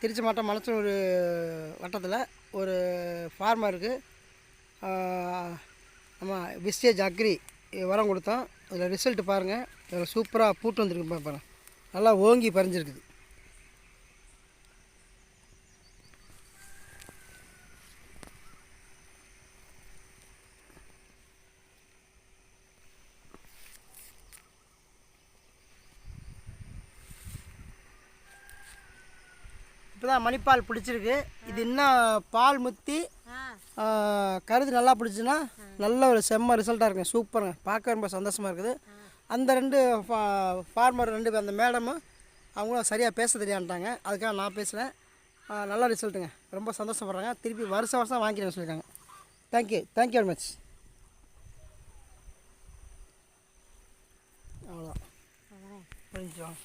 திருச்சி மாவட்டம் மலச்சூர் வட்டத்தில் ஒரு ஃபார்மருக்கு நம்ம விஸ்டேஜ் அக்ரி உரம் கொடுத்தோம். அதில் ரிசல்ட் பாருங்கள் இதில் சூப்பராக பூட்டு வந்துருக்கு பாருங்கள் நல்லா ஓங்கி பறிஞ்சிருக்குது. இப்போ தான் மணிப்பால் பிடிச்சிருக்கு. இது இன்னும் பால் முத்தி கருது நல்லா பிடிச்சுன்னா நல்ல ஒரு செம்ம ரிசல்ட்டாக இருக்குங்க. சூப்பருங்க. பார்க்க ரொம்ப சந்தோஷமாக இருக்குது. அந்த ரெண்டு ஃபா- ஃபார்மர் ரெண்டு பேர் அந்த மேடமும் அவங்களும் சரியாக பேச தெரியான்ட்டாங்க அதுக்காக நான் பேசுகிறேன் நல்ல ரிசல்ட்டுங்க ரொம்ப சந்தோஷப்படுறாங்க. திருப்பி வருஷம் வருஷம் வாங்கிக்கிறேன்னு சொல்லியிருக்காங்க. தேங்க்யூ தேங்க்யூ வெரி மச் அவ்வளோதான் முடிஞ்சுச்சு வாங்க